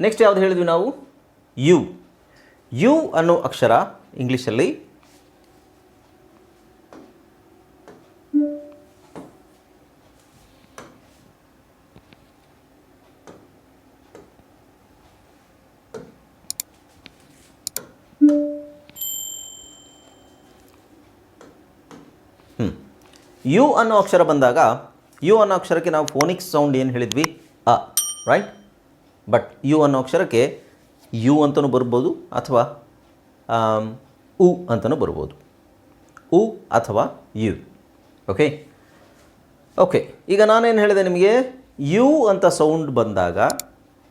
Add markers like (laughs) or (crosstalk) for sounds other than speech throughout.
Next ಯಾವುದು ಹೇಳಿದ್ವಿ ನಾವು? ಯು ಯು ಅನ್ನೋ ಅಕ್ಷರ ಇಂಗ್ಲೀಷಲ್ಲಿ ಯು ಅನ್ನೋ ಅಕ್ಷರ ಬಂದಾಗ ಯು ಅನ್ನೋ ಅಕ್ಷರಕ್ಕೆ ನಾವು ಫೋನಿಕ್ಸ್ ಸೌಂಡ್ ಏನು ಹೇಳಿದ್ವಿ? ಅ ರೈಟ್ ಬಟ್ ಯು ಅನ್ನೋ ಅಕ್ಷರಕ್ಕೆ ಯು ಅಂತಲೂ ಬರ್ಬೋದು ಅಥವಾ ಉ ಅಂತಲೂ ಬರ್ಬೋದು. ಉ ಅಥವಾ ಯು ಓಕೆ ಓಕೆ ಈಗ ನಾನೇನು ಹೇಳಿದೆ ನಿಮಗೆ? ಯು ಅಂತ ಸೌಂಡ್ ಬಂದಾಗ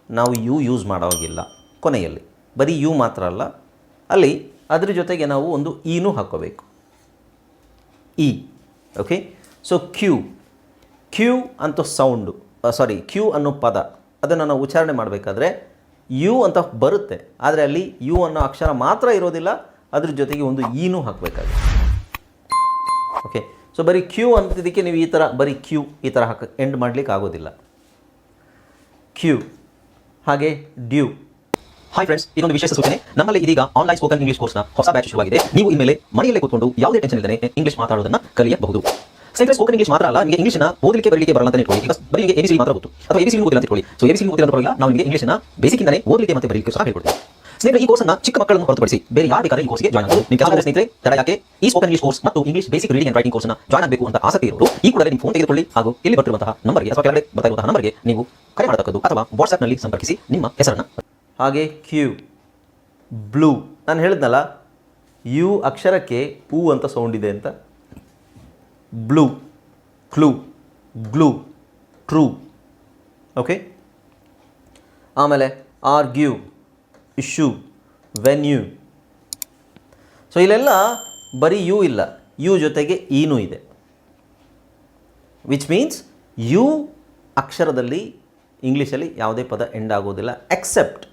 ನಾವು ಯು ಯೂಸ್ ಮಾಡೋವಾಗಿಲ್ಲ ಕೊನೆಯಲ್ಲಿ. ಬರೀ ಯು ಮಾತ್ರ ಅಲ್ಲ. ಅಲ್ಲಿ ಅದ್ರ ಜೊತೆಗೆ ನಾವು ಒಂದು ಇನೂ ಹಾಕೋಬೇಕು E okay so queue queue ಅಂತ ಸೌಂಡು ಸಾರಿ ಕ್ಯೂ ಅನ್ನೋ ಪದ. ಅದನ್ನು ನಾವು ಉಚ್ಚಾರಣೆ ಮಾಡಬೇಕಾದ್ರೆ ಯು ಅಂತ ಬರುತ್ತೆ. ಆದರೆ ಅಲ್ಲಿ ಯು ಅನ್ನೋ ಅಕ್ಷರ ಮಾತ್ರ ಇರೋದಿಲ್ಲ. ಅದ್ರ ಜೊತೆಗೆ ಒಂದು ಈನೂ ಹಾಕಬೇಕಾಗುತ್ತೆ. ಓಕೆ ಸೊ ಬರೀ ಕ್ಯೂ ಅಂತಿದ್ದಕ್ಕೆ ನೀವು ಈ ಥರ ಬರೀ ಕ್ಯೂ ಈ ಥರ ಹಾಕ ಎಂಡ್ ಮಾಡಲಿಕ್ಕೆ ಆಗೋದಿಲ್ಲ. ಕ್ಯೂ ಹಾಗೆ ಡ್ಯೂ ಹಾಯ್ ಫ್ರೆಂಡ್ಸ್ ಇದೊಂದು ವಿಶೇಷ ಸೂಚನೆ. ನಮ್ಮಲ್ಲಿ ಇದೀಗ ಆನ್ಲೈನ್ ಸ್ಪೋಕನ್ ಇಂಗ್ಲಿಷ್ ಕೋರ್ಸ್ನ ಹೊಸ ಬ್ಯಾಚ್ ಶುರುವಾಗಿದೆ. ನೀವು ಇನ್ಮೇಲೆ ಮನೆಯಲ್ಲೇ ಕೂತ್ಕೊಂಡು ಯಾವುದೇ ಟೆನ್ಷನ್ ಇಲ್ಲದೆ ಇಂಗ್ಲಿಷ್ ಮಾತಾಡೋದನ್ನ ಕಲಿಯಬಹುದು. ಸ್ನೇಹಿತರೆ ಸ್ಪೋಕನ್ ಇಂಗ್ಲಿಷ್ ಮಾತ್ರ ಅಲ್ಲ, ನಿಮಗೆ ಇಂಗ್ಲಿಷ್ನ ಓದಲಿಕ್ಕೆ ಬರಲಿಕ್ಕೆ ಬರಲ್ಲ ಅಂತ ಇಟ್ಕೊಳ್ಳಿ. ಬರೀ ನಿಮಗೆ ಎಬಿಸಿ ಮಾತ್ರ ಗೊತ್ತು. ಅಥವಾ ಎಬಿಸಿ ಓದಿಲ್ಲ ಅಂತ ಇಟ್ಕೊಳ್ಳಿ. ಸೊ ಎಬಿಸಿ ಓದಿಲ್ಲ ಅಂತ ನಾವು ನಿಮಗೆ ಇಂಗ್ಲಿಷ್ನ ಬೇಸಿಕ್ ಇಂದಾನೆ ಓದಲಿಕ್ಕೆ ಮತ್ತೆ ಬರಲಿಕ್ಕೆ ಸಹ ಹೇಳ್ಕೊಡ್ತೀವಿ. ಸ್ನೇಹಿತರೆ, ಈ ಕೋರ್ಸ್ನ ಚಿಕ್ಕ ಮಕ್ಕಳನ್ನು ಹೊರತುಪಡಿಸಿ ಬೇರೆ ಯಾರು ಬೇಕಾದ್ರೆ ಈ ಕೋರ್ಸ್ಗೆ ಜಾಯ್ನ್ ಆಗಬಹುದು ನಿಮ್ಮ ಕೆಲವು ಸ್ನೇಹಿತರೆ, ತಡ ಯಾಕೆ? ಈ ಸ್ಪೋಕನ್ ಇಂಗ್ಲಿಷ್ ಕೋರ್ಸ್ ಮತ್ತು English basic reading and writing ಕೋರ್ಸ್ನ ಜಾಯ್ನ್ ಆಗಬೇಕು ಅಂತ ಆಸಕ್ತಿ ಇರೋರು, ಈ ಕೂಡಲೇ ನಿಮ್ಮ ಫೋನ್ ತೆಗೆದುಕೊಳ್ಳಿ ಹಾಗೂ ಇಲ್ಲಿ ಬರ್ತಿರುವಂತಹ ನಂಬರ್ಗೆ ಅಥವಾ ಕೆಳಗಡೆ ಬರ್ತಾ ಇರುವಂತಹ ನಂಬರ್ಗೆ ನೀವು ಕರೆ ಮಾಡತಕ್ಕದ್ದು ಅಥವಾ ವಾಟ್ಸ್ಆಪ್ನಲ್ಲಿ ಸಂಪರ್ಕಿಸಿ ನಿಮ್ಮ ಹೆಸರನ್ನು. ಹಾಗೆ ಕ್ಯೂ ಬ್ಲೂ ನಾನು ಹೇಳಿದ್ನಲ್ಲ ಯು ಅಕ್ಷರಕ್ಕೆ ಪೂ ಅಂತ ಸೌಂಡ್ ಇದೆ ಅಂತ? Blue clue glue true okay ಆಮೇಲೆ ಆರ್ಗ್ಯೂ ಇಶ್ಯೂ ವೆನ್ಯೂ ಸೊ ಇಲ್ಲೆಲ್ಲ ಬರೀ ಯು ಇಲ್ಲ. ಯು ಜೊತೆಗೆ ಈನೂ ಇದೆ. ವಿಚ್ ಮೀನ್ಸ್ ಯು ಅಕ್ಷರದಲ್ಲಿ ಇಂಗ್ಲೀಷಲ್ಲಿ ಯಾವುದೇ ಪದ ಎಂಡ್ ಆಗೋದಿಲ್ಲ ಎಕ್ಸೆಪ್ಟ್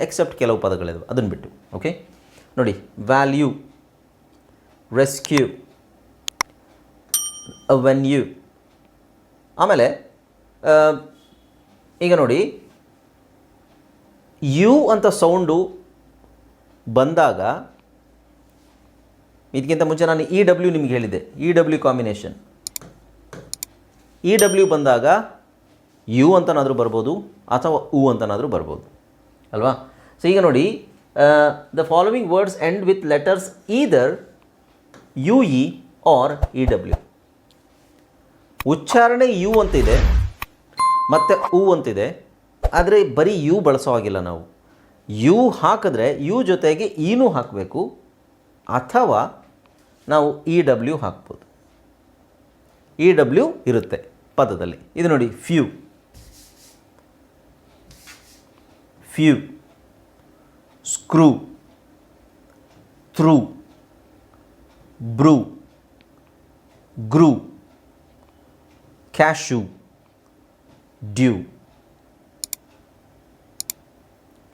ಎಕ್ಸೆಪ್ಟ್ ಕೆಲವು ಪದಗಳಿವೆ ಅದನ್ನು ಬಿಟ್ಟು. ಓಕೆ ನೋಡಿ ವ್ಯಾಲ್ಯೂ ರೆಸ್ಕ್ಯೂ ವೆನ್ಯೂ ಆಮೇಲೆ ಈಗ ನೋಡಿ ಯು ಅಂತ ಸೌಂಡು ಬಂದಾಗ ಇದಕ್ಕಿಂತ ಮುಂಚೆ ನಾನು ಇ ಡಬ್ಲ್ಯೂ ನಿಮಗೆ ಹೇಳಿದ್ದೆ. E W combination E W ಬಂದಾಗ ಯು ಅಂತನಾದರೂ ಬರ್ಬೋದು, ಅಥವಾ ಉ ಅಂತನಾದರೂ ಬರ್ಬೋದು. ಅಲ್ವಾ? ಸೊ ಈಗ ನೋಡಿ the following words end with letters either U E R E W ಉಚ್ಚಾರಣೆ ಯು ಅಂತಿದೆ, ಮತ್ತು ಉ ಅಂತಿದೆ, ಆದರೆ ಬರೀ ಯು ಬಳಸೋ ಹಾಗಿಲ್ಲ ನಾವು. ಯು ಹಾಕಿದ್ರೆ ಯು ಜೊತೆಗೆ ಈನೂ ಹಾಕಬೇಕು, ಅಥವಾ ನಾವು ಇ ಡಬ್ಲ್ಯೂ ಹಾಕ್ಬೋದು. ಇ ಡಬ್ಲ್ಯೂ ಇರುತ್ತೆ ಪದದಲ್ಲಿ. ಇದು ನೋಡಿ, few. Few. Screw. Through. Brew. Grew. Cashew due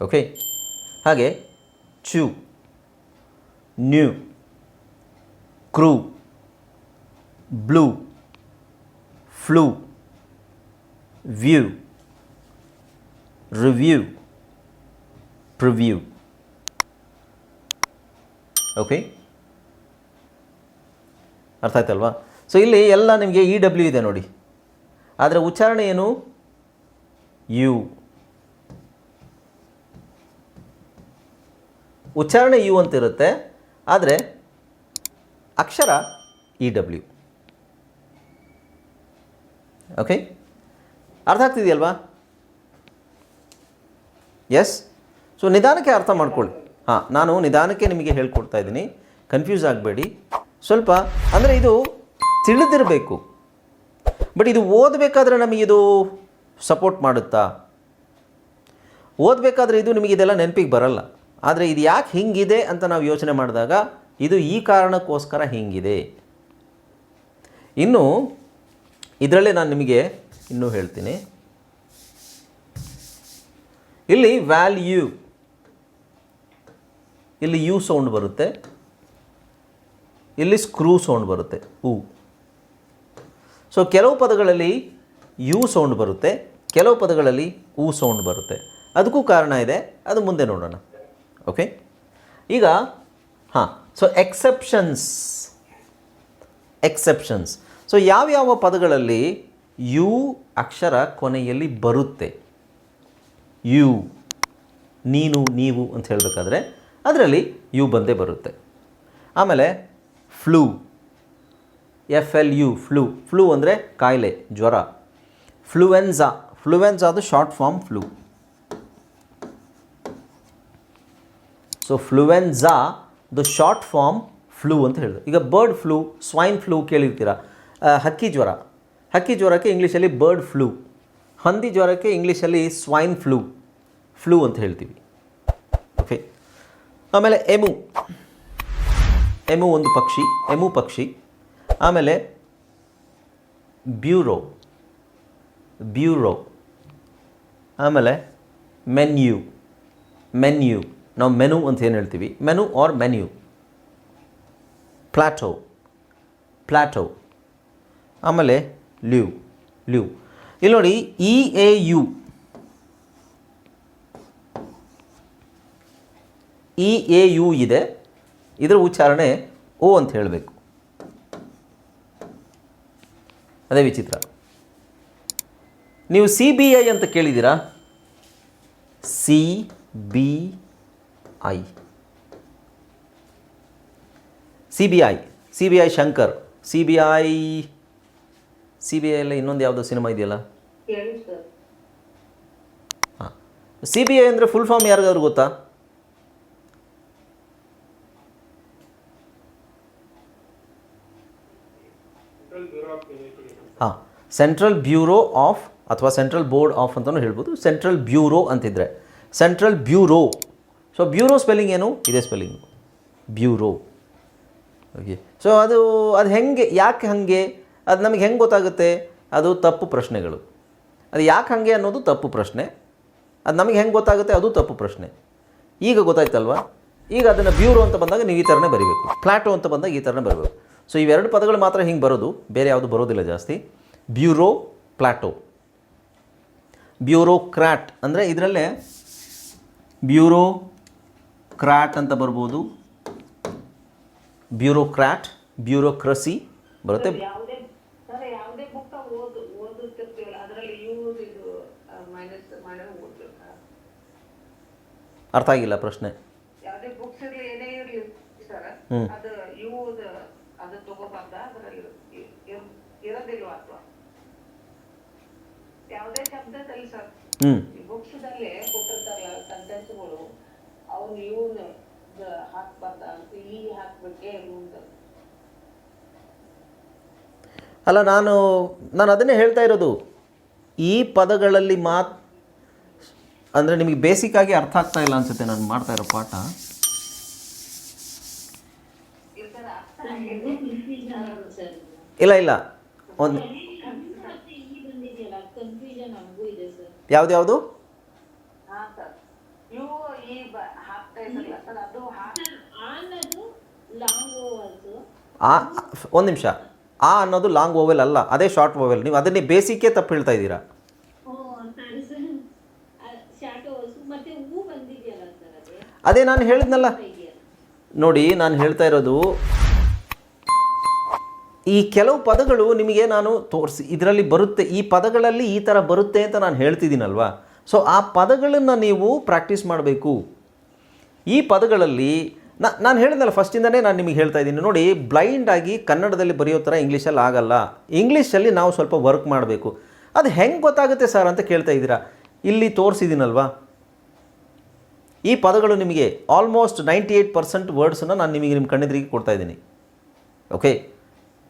okay ಹಾಗೆ chew new crew blue flu view review preview okay ಅರ್ಥ ಆಯ್ತಲ್ವಾ? ಸೊ ಇಲ್ಲಿ ಎಲ್ಲ ನಿಮಗೆ ಇ ಡಬ್ಲ್ಯೂ ಇದೆ ನೋಡಿ. ಆದರೆ ಉಚ್ಚಾರಣೆ ಏನು? ಯು. ಉಚ್ಚಾರಣೆ ಯು ಅಂತ ಇರುತ್ತೆ ಆದರೆ ಅಕ್ಷರ ಇ ಡಬ್ಲ್ಯೂ. ಓಕೆ ಅರ್ಥ ಆಗ್ತಿದೆಯಲ್ವಾ? ಎಸ್ ಸೊ ನಿಧಾನಕ್ಕೆ ಅರ್ಥ ಮಾಡ್ಕೊಳ್ಳಿ. ಹಾಂ, ನಾನು ನಿಧಾನಕ್ಕೆ ನಿಮಗೆ ಹೇಳ್ಕೊಡ್ತಾ ಇದ್ದೀನಿ. ಕನ್ಫ್ಯೂಸ್ ಆಗಬೇಡಿ. ಸ್ವಲ್ಪ, ಅಂದರೆ ಇದು ತಿಳಿದಿರಬೇಕು. ಬಟ್ ಇದು ಓದಬೇಕಾದ್ರೆ ನಮಗಿದು ಸಪೋರ್ಟ್ ಮಾಡುತ್ತಾ? ಓದಬೇಕಾದ್ರೆ ಇದು ನಿಮಗೆ ಇದೆಲ್ಲ ನೆನಪಿಗೆ ಬರಲ್ಲ. ಆದರೆ ಇದು ಯಾಕೆ ಹಿಂಗಿದೆ ಅಂತ ನಾವು ಯೋಚನೆ ಮಾಡಿದಾಗ ಇದು ಈ ಕಾರಣಕ್ಕೋಸ್ಕರ ಹಿಂಗಿದೆ. ಇನ್ನು ಇದರಲ್ಲೇ ನಾನು ನಿಮಗೆ ಇನ್ನೂ ಹೇಳ್ತೀನಿ. ಇಲ್ಲಿ ವ್ಯಾಲ್ಯೂ. ಇಲ್ಲಿ ಯು ಸೌಂಡ್ ಬರುತ್ತೆ. ಇಲ್ಲಿ ಸ್ಕ್ರೂ ಸೌಂಡ್ ಬರುತ್ತೆ. ಹೂ ಸೊ ಕೆಲವು ಪದಗಳಲ್ಲಿ ಯು ಸೌಂಡ್ ಬರುತ್ತೆ, ಕೆಲವು ಪದಗಳಲ್ಲಿ ಊ ಸೌಂಡ್ ಬರುತ್ತೆ. ಅದಕ್ಕೂ ಕಾರಣ ಇದೆ, ಅದು ಮುಂದೆ ನೋಡೋಣ. ಓಕೆ ಈಗ, ಹಾಂ ಸೊ ಎಕ್ಸೆಪ್ಷನ್ಸ್ ಎಕ್ಸೆಪ್ಷನ್ಸ್ ಸೊ ಯಾವ್ಯಾವ ಪದಗಳಲ್ಲಿ ಯು ಅಕ್ಷರ ಕೊನೆಯಲ್ಲಿ ಬರುತ್ತೆ? ಯು, ನೀನು, ನೀವು ಅಂತ ಹೇಳಬೇಕಾದ್ರೆ, ಅದರಲ್ಲಿ ಯು ಬಂದೇ ಬರುತ್ತೆ. ಆಮೇಲೆ, flu. F L U flu flu ಅಂದರೆ ಕಾಯಿಲೆ, ಜ್ವರ. Influenza ಫ್ಲೂವೆನ್ಸಾದು short form flu so influenza the short form flu ಅಂತ ಹೇಳಿದ್ರು. ಈಗ ಬರ್ಡ್ ಫ್ಲೂ ಸ್ವೈನ್ ಫ್ಲೂ ಕೇಳಿರ್ತೀರ? ಹಕ್ಕಿ ಜ್ವರ. ಹಕ್ಕಿ ಜ್ವರಕ್ಕೆ ಇಂಗ್ಲೀಷಲ್ಲಿ ಬರ್ಡ್ ಫ್ಲೂ ಹಂದಿ ಜ್ವರಕ್ಕೆ ಇಂಗ್ಲೀಷಲ್ಲಿ ಸ್ವೈನ್ ಫ್ಲೂ ಫ್ಲೂ ಅಂತ ಹೇಳ್ತೀವಿ. ಓಕೆ ಆಮೇಲೆ ಎಮು. ಎಮು ಒಂದು ಪಕ್ಷಿ, ಎಮು ಪಕ್ಷಿ. ಆಮೇಲೆ ಬ್ಯೂರೋ ಬ್ಯೂರೋ. ಆಮೇಲೆ ಮೆನ್ಯೂ ಮೆನ್ಯೂ. ನಾವು ಮೆನು ಅಂತ ಏನು ಹೇಳ್ತೀವಿ? Menu or menu. Plato Plato. ಆಮೇಲೆ ಲ್ಯೂ ಲ್ಯೂ. ಇಲ್ಲಿ ನೋಡಿ E A U. E A U ಇದೆ. ಇದರ ಉಚ್ಚಾರಣೆ ಓ ಅಂತ ಹೇಳಬೇಕು. ಅದೇ ವಿಚಿತ್ರ. ನೀವು ಸಿ ಬಿ ಐ ಅಂತ ಕೇಳಿದ್ದೀರಾ? C B I C B I C B I Shankar. C B I C B I ಇನ್ನೊಂದು ಯಾವುದೋ ಸಿನಿಮಾ ಇದೆಯಲ್ಲ? ಹಾಂ. ಸಿ ಬಿ ಐ ಅಂದರೆ ಫುಲ್ ಫಾರ್ಮ್ ಯಾರಿಗಾದ್ರು ಗೊತ್ತಾ? ಹಾಂ ಸೆಂಟ್ರಲ್ ಬ್ಯೂರೋ ಆಫ್ ಅಥವಾ ಸೆಂಟ್ರಲ್ ಬೋರ್ಡ್ ಆಫ್ ಅಂತಲೂ ಹೇಳ್ಬೋದು. ಸೆಂಟ್ರಲ್ ಬ್ಯೂರೋ ಅಂತಿದ್ರೆ central bureau so bureau spelling ಏನು? ಇದೇ ಸ್ಪೆಲ್ಲಿಂಗು ಬ್ಯೂರೋ ಓಕೆ ಸೊ ಅದು ಅದು ಹೆಂಗೆ, ಯಾಕೆ ಹಾಗೆ? ಅದು ನಮಗೆ ಹೆಂಗೆ ಗೊತ್ತಾಗುತ್ತೆ? ಅದು ತಪ್ಪು ಪ್ರಶ್ನೆಗಳು. ಅದು ಯಾಕೆ ಹಾಗೆ ಅನ್ನೋದು ತಪ್ಪು ಪ್ರಶ್ನೆ. ಅದು ನಮಗೆ ಹೆಂಗೆ ಗೊತ್ತಾಗುತ್ತೆ? ಅದು ತಪ್ಪು ಪ್ರಶ್ನೆ. ಈಗ ಗೊತ್ತಾಯ್ತಲ್ವಾ? ಈಗ ಅದನ್ನು ಬ್ಯೂರೋ ಅಂತ ಬಂದಾಗ ನೀವು ಈ ಥರನೇ ಬರೀಬೇಕು. ಫ್ಲಾಟೋ ಅಂತ ಬಂದಾಗ ಈ ಥರನೇ ಬರಬೇಕು. ಸೊ ಇವೆರಡು ಪದಗಳು ಮಾತ್ರ ಹಿಂಗೆ ಬರೋದು ಬೇರೆ ಯಾವುದು ಬರೋದಿಲ್ಲ ಜಾಸ್ತಿ. ಬ್ಯೂರೋ ಪ್ಲಾಟೋ ಬ್ಯೂರೋಕ್ರಾಟ್ ಅಂದರೆ ಇದರಲ್ಲೇ ಬ್ಯೂರೋ ಕ್ರಾಟ್ ಅಂತ ಬರ್ಬೋದು. ಬ್ಯೂರೋಕ್ರಾಟ್ ಬ್ಯೂರೋಕ್ರಸಿ ಬರುತ್ತೆ. ಅರ್ಥ ಆಗಿಲ್ಲ ಪ್ರಶ್ನೆ. ಬುಕ್ ಓದು ಓದುತ್ತಿರ್ತೀವಲ್ಲ ಅದರಲ್ಲಿ ಯೂಸ್ ಇದು ಮೈನಸ್ ಮಾಡಿ ಓದ್ಬೇಕಾ ಅರ್ಥ ಆಗಿಲ್ಲ ಪ್ರಶ್ನೆ ಯಾವುದೇ ಬುಕ್ಸ್ ಇರ್ಲಿ ಏನೇ ಇರ್ಲಿ ಸರ್ ಹ್ಮ್. ಅದು ಯೂಸ್ ಅದು ತಗೋಬಾರ್ದ ಅದರಲ್ಲಿ ಇ- ಇರ್- ಇರೋದಿಲ್ವಾ ಅಥವಾ ಯಾವುದೇ ಶಬ್ದದಲ್ಲಿ ಸರ್ ಹ್ಞೂ ಬುಕ್ಸ್ ದಲ್ಲಿ ಕೊಟ್ಟಿರ್ತಾರಲ್ಲ ಸೆಂಟೆನ್ಸ್ಗಳು ಅವ್ನು ಇವನ್ ಹಾಕ್ಬಾರ್ದ ಅಂತ ಈ ಹಾಕ್ಬೇಕೆ ಮುಂದೆ ಅಲ್ಲ ನಾನು ನಾನು ಅದನ್ನೇ ಹೇಳ್ತಾ ಇರೋದು. ಈ ಪದಗಳಲ್ಲಿ ಮಾತ್ ಅಂದರೆ ನಿಮಗೆ ಬೇಸಿಕ್ ಆಗಿ ಅರ್ಥ ಆಗ್ತಾ ಇಲ್ಲ ಅನ್ಸುತ್ತೆ ನಾನು ಮಾಡ್ತಾ ಇರೋ ಪಾಠ. ಇಲ್ಲ ಇಲ್ಲ. ಒಂದು ಯಾವ್ದು ಹಾ ಸರ್. ಯು ಈ ಬ- ಹಾಕ್ತಾ ಸರ್ ಅದು ಹಾಕ್ ಆ ಒಂದು ನಿಮಿಷ. ಆ ಅನ್ನೋದು ಲಾಂಗ್ ಓವೆಲ್ ಅಲ್ಲ ಅದೇ ಶಾರ್ಟ್ ಓವೆಲ್. ನೀವು ಅದನ್ನೇ ಬೇಸಿಕ್ಕೆ ತಪ್ಪು ಹೇಳ್ತಾ ಇದ್ದೀರಾ? ಅದೇ ನಾನು ಹೇಳಿದ್ನಲ್ಲ. ನೋಡಿ ನಾನು ಹೇಳ್ತಾ ಇರೋದು ಈ ಕೆಲವು ಪದಗಳು ನಿಮಗೆ ನಾನು ತೋರಿಸಿ, ಇದರಲ್ಲಿ ಬರುತ್ತೆ, ಈ ಪದಗಳಲ್ಲಿ ಈ ಥರ ಬರುತ್ತೆ ಅಂತ ನಾನು ಹೇಳ್ತಿದ್ದೀನಲ್ವಾ? ಸೊ ಆ ಪದಗಳನ್ನು ನೀವು ಪ್ರಾಕ್ಟೀಸ್ ಮಾಡಬೇಕು. ಈ ಪದಗಳಲ್ಲಿ, ನಾ, ನಾನು ಹೇಳಿದ್ನಲ್ಲ ಫಸ್ಟಿಂದನೇ ನಾನು ನಿಮಗೆ ಹೇಳ್ತಾ ಇದ್ದೀನಿ. ನೋಡಿ ಬ್ಲೈಂಡ್ ಆಗಿ ಕನ್ನಡದಲ್ಲಿ ಬರೆಯೋ ಥರ ಇಂಗ್ಲೀಷಲ್ಲಿ ಆಗಲ್ಲ. ಇಂಗ್ಲೀಷಲ್ಲಿ ನಾವು ಸ್ವಲ್ಪ ವರ್ಕ್ ಮಾಡಬೇಕು. ಅದು ಹೆಂಗೆ ಗೊತ್ತಾಗುತ್ತೆ ಸರ್ ಅಂತ ಕೇಳ್ತಾ ಇದ್ದೀರಾ? ಇಲ್ಲಿ ತೋರಿಸಿದ್ದೀನಲ್ವಾ? ಈ ಪದಗಳು ನಿಮಗೆ ಆಲ್ಮೋಸ್ಟ್ ನೈಂಟಿ ಏಯ್ಟ್ ಪರ್ಸೆಂಟ್ ವರ್ಡ್ಸನ್ನು ನಾನು ನಿಮಗೆ ನಿಮ್ಮ ಕಣ್ಣೆದುರಿಗೆ ಕೊಡ್ತಾ ಇದ್ದೀನಿ. Okay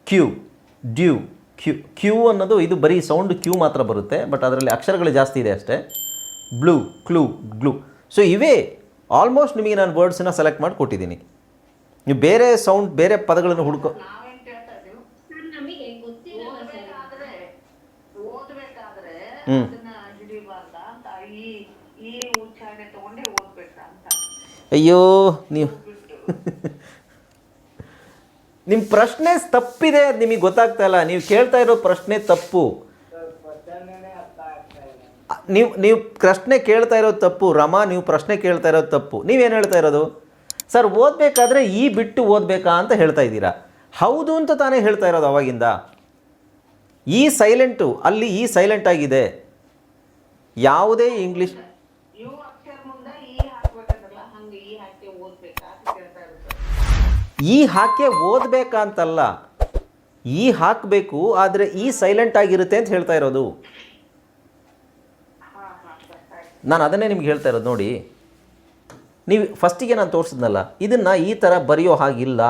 queue due queue queue ಅನ್ನೋದು ಇದು ಬರೀ ಸೌಂಡ್ ಕ್ಯೂ ಮಾತ್ರ ಬರುತ್ತೆ ಬಟ್ ಅದರಲ್ಲಿ ಅಕ್ಷರಗಳು ಜಾಸ್ತಿ ಇದೆ ಅಷ್ಟೇ. Blue clue glue. ಸೊ ಇವೇ ಆಲ್ಮೋಸ್ಟ್ ನಿಮಗೆ ನಾನು ವರ್ಡ್ಸನ್ನ ಸೆಲೆಕ್ಟ್ ಮಾಡಿ ಕೊಟ್ಟಿದ್ದೀನಿ. ನೀವು ಬೇರೆ ಸೌಂಡ್ ಬೇರೆ ಪದಗಳನ್ನು ಹುಡ್ಕೋ ಹ್ಞೂ ಅಯ್ಯೋ ನೀವು (laughs) ನಿಮ್ಮ ಪ್ರಶ್ನೆ ತಪ್ಪಿದೆ ಅದು ನಿಮಗೆ ಗೊತ್ತಾಗ್ತಾ ಇಲ್ಲ. ನೀವು ಕೇಳ್ತಾ ಇರೋ ಪ್ರಶ್ನೆ ತಪ್ಪು. ನೀವು ನೀವು ಪ್ರಶ್ನೆ ಕೇಳ್ತಾ ಇರೋದು ತಪ್ಪು. ರಮಾ, ನೀವು ಪ್ರಶ್ನೆ ಕೇಳ್ತಾ ಇರೋದು ತಪ್ಪು. ನೀವೇನು ಹೇಳ್ತಾ ಇರೋದು? ಸರ್, ಓದಬೇಕಾದ್ರೆ ಈ ಬಿಟ್ಟು ಓದಬೇಕಾ ಅಂತ ಹೇಳ್ತಾ ಇದ್ದೀರಾ. ಹೌದು ಅಂತ ತಾನೇ ಹೇಳ್ತಾ ಇರೋದು ಅವಾಗಿಂದ. ಈ ಸೈಲೆಂಟು ಅಲ್ಲಿ ಈ ಸೈಲೆಂಟ್ ಆಗಿದೆ. ಯಾವುದೇ ಇಂಗ್ಲೀಷ್ ಯು ಅಕ್ಷರ ಮುಂದ ಈ ಹಾಕ್ಬೇಕಂದ್ರಲ್ಲ ಹಂಗೆ ಈ ಹಾಕಿ ಓದ್ಬೇಕಾ ಅಂತ ಕೇಳ್ತಾ ಇರುತ್ತೆ ಈ ಹಾಕೆ ಓದಬೇಕಾ ಅಂತಲ್ಲ ಈ ಹಾಕಬೇಕು, ಆದರೆ ಈ ಸೈಲೆಂಟ್ ಆಗಿರುತ್ತೆ ಅಂತ ಹೇಳ್ತಾ ಇರೋದು. ನಾನು ಅದನ್ನೇ ನಿಮ್ಗೆ ಹೇಳ್ತಾ ಇರೋದು ನೋಡಿ. ನೀವು ಫಸ್ಟಿಗೆ ನಾನು ತೋರಿಸಿದ್ನಲ್ಲ, ಇದನ್ನು ಈ ಥರ ಬರೆಯೋ ಹಾಗಿಲ್ಲ.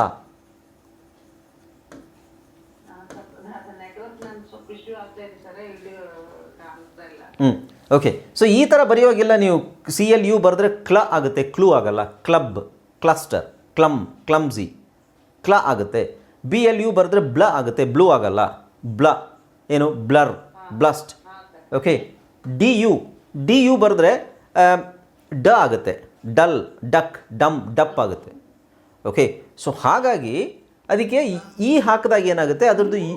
ಹ್ಞೂ ಓಕೆ ಸೊ ಈ ಥರ ಬರೆಯೋಗಿಲ್ಲ ನೀವು ಸಿ ಎಲ್ ಯು ಬರೆದ್ರೆ ಕ್ಲ ಆಗುತ್ತೆ ಕ್ಲೂ ಆಗಲ್ಲ. ಕ್ಲಬ್ ಕ್ಲಸ್ಟರ್ ಕ್ಲಮ್ ಕ್ಲಮ್ಸಿ ಕ್ಲ ಆಗುತ್ತೆ. ಬಿ ಎಲ್ ಯು ಬರೆದ್ರೆ ಬ್ಲ ಆಗುತ್ತೆ. ಬ್ಲೂ ಆಗಲ್ಲ. ಬ್ಲ. ಏನು? Blur. Blessed. Okay? D U. D U ಬರೆದ್ರೆ ಡ ಆಗುತ್ತೆ. ಡಲ್ ಡಕ್ ಡಮ್ ಡಪ್ ಆಗುತ್ತೆ. ಓಕೆ? ಸೊ ಹಾಗಾಗಿ ಅದಕ್ಕೆ ಈ- ಹಾಕಿದಾಗ ಏನಾಗುತ್ತೆ? ಅದರದ್ದು ಈ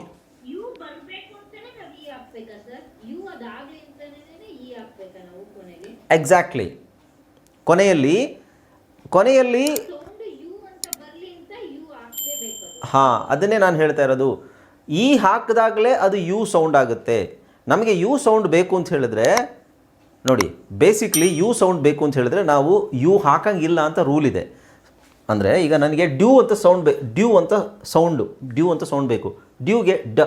ಯು ಕೊನೆಯಲ್ಲಿ ಅಂತಾನೆ ನಾವ್ ಈ ಹಾಕ್ಬೇಕಾ ಸರ್ ಯು ಅದಾಗ್ಲಿ ಅಂತಾನೆ ಈ ಹಾಕ್ಬೇಕಾ ನಾವು ಕೊನೆಗೆ ಎಕ್ಸಾಕ್ಟ್ಲಿ ಕೊನೆಯಲ್ಲಿ ಕೊನೆಯಲ್ಲಿ ಸೌಂಡ್ ಯು ಅಂತ ಬರ್ಲಿ ಅಂತ ಯು ಹಾಕ್ಲೇಬೇಕು ಅದು ಹಾಂ, ಅದನ್ನೇ ನಾನು ಹೇಳ್ತಾ ಇರೋದು. ಈ ಹಾಕಿದಾಗಲೇ ಅದು ಯು ಸೌಂಡ್ ಆಗುತ್ತೆ. ನಮಗೆ ಯು ಸೌಂಡ್ ಬೇಕು ಅಂತ ಹೇಳಿದ್ರೆ, ನೋಡಿ ಬೇಸಿಕ್ಲಿ ಯು ಸೌಂಡ್ ಬೇಕು ಅಂತ ಹೇಳಿದ್ರೆ ನಾವು ಯು ಹಾಕಂಗಿಲ್ಲ ಅಂತ ರೂಲ್ ಇದೆ. ಅಂದರೆ ಈಗ ನನಗೆ ಡ್ಯೂ ಅಂತ ಸೌಂಡ್ ಬೇ, ಡ್ಯೂ ಅಂತ ಸೌಂಡು ಡ್ಯೂ ಅಂತ ಸೌಂಡ್ ಬೇಕು. ಡ್ಯೂಗೆ ಡ,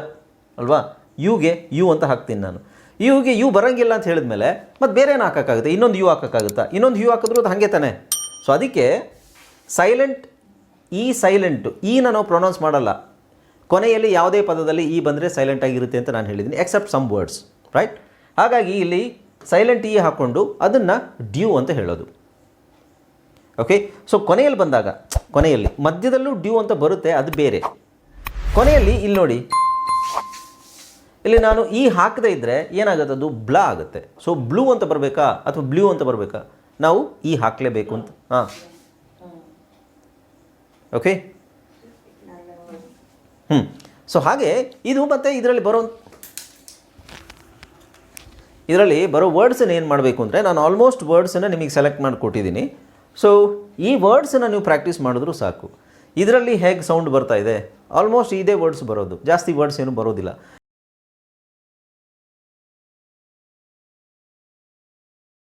ಅಲ್ವಾ? ಯುಗೆ ಯು ಅಂತ ಹಾಕ್ತೀನಿ ನಾನು. ಯುಗೆ ಯು ಬರೋಂಗಿಲ್ಲ ಅಂತ ಹೇಳಿದ್ಮೇಲೆ ಮತ್ತು ಬೇರೆ ಏನು ಹಾಕೋಕ್ಕಾಗುತ್ತೆ? ಇನ್ನೊಂದು ಯು ಹಾಕೋಕ್ಕಾಗುತ್ತಾ? ಇನ್ನೊಂದು ಯು ಹಾಕಿದ್ರು ಅದು ಹಾಗೆ ತಾನೆ. ಸೊ ಅದಕ್ಕೆ ಸೈಲೆಂಟ್ ಈ ಸೈಲೆಂಟು ಈನ ನಾವು ಪ್ರೊನೌನ್ಸ್ ಮಾಡಲ್ಲ. ಕೊನೆಯಲ್ಲಿ ಯಾವುದೇ ಪದದಲ್ಲಿ ಈ ಬಂದರೆ ಸೈಲೆಂಟ್ ಆಗಿರುತ್ತೆ ಅಂತ ನಾನು ಹೇಳಿದ್ದೀನಿ ಎಕ್ಸೆಪ್ಟ್ ಸಮ್ ವರ್ಡ್ಸ್ ರೈಟ್ ಹಾಗಾಗಿ ಇಲ್ಲಿ ಸೈಲೆಂಟ್ ಈ ಹಾಕ್ಕೊಂಡು ಅದನ್ನು ಡ್ಯೂ ಅಂತ ಹೇಳೋದು. ಓಕೆ ಸೊ ಕೊನೆಯಲ್ಲಿ ಬಂದಾಗ, ಕೊನೆಯಲ್ಲಿ, ಮಧ್ಯದಲ್ಲೂ ಡ್ಯೂ ಅಂತ ಬರುತ್ತೆ, ಅದು ಬೇರೆ. ಕೊನೆಯಲ್ಲಿ ಇಲ್ಲಿ ನೋಡಿ, ಇಲ್ಲಿ ನಾನು ಈ ಹಾಕದೇ ಇದ್ದರೆ ಏನಾಗುತ್ತೆ, ಅದು ಬ್ಲ ಆಗುತ್ತೆ. ಸೊ ಬ್ಲೂ ಅಂತ ಬರಬೇಕಾ, ಅಥವಾ ಬ್ಲೂ ಅಂತ ಬರಬೇಕಾ? ನಾವು ಈ ಹಾಕಲೇಬೇಕು ಅಂತ, ಹಾಂ. ಓಕೆ ಹ್ಞೂ ಸೊ ಹಾಗೆ ಇದು ಮತ್ತು ಇದರಲ್ಲಿ ಬರೋ ಇದರಲ್ಲಿ ಬರೋ ವರ್ಡ್ಸನ್ನು ಏನು ಮಾಡಬೇಕು ಅಂದರೆ ನಾನು ಆಲ್ಮೋಸ್ಟ್ ವರ್ಡ್ಸನ್ನು ನಿಮಗೆ ಸೆಲೆಕ್ಟ್ ಮಾಡಿ ಕೊಟ್ಟಿದ್ದೀನಿ. ಸೊ ಈ ವರ್ಡ್ಸನ್ನು ನೀವು ಪ್ರಾಕ್ಟೀಸ್ ಮಾಡಿದ್ರೂ ಸಾಕು. ಇದರಲ್ಲಿ ಹೇಗೆ ಸೌಂಡ್ ಬರ್ತಾ ಇದೆ? ಆಲ್ಮೋಸ್ಟ್ ಇದೇ ವರ್ಡ್ಸ್ ಬರೋದು. ಜಾಸ್ತಿ ವರ್ಡ್ಸ್ ಏನು ಬರೋದಿಲ್ಲ.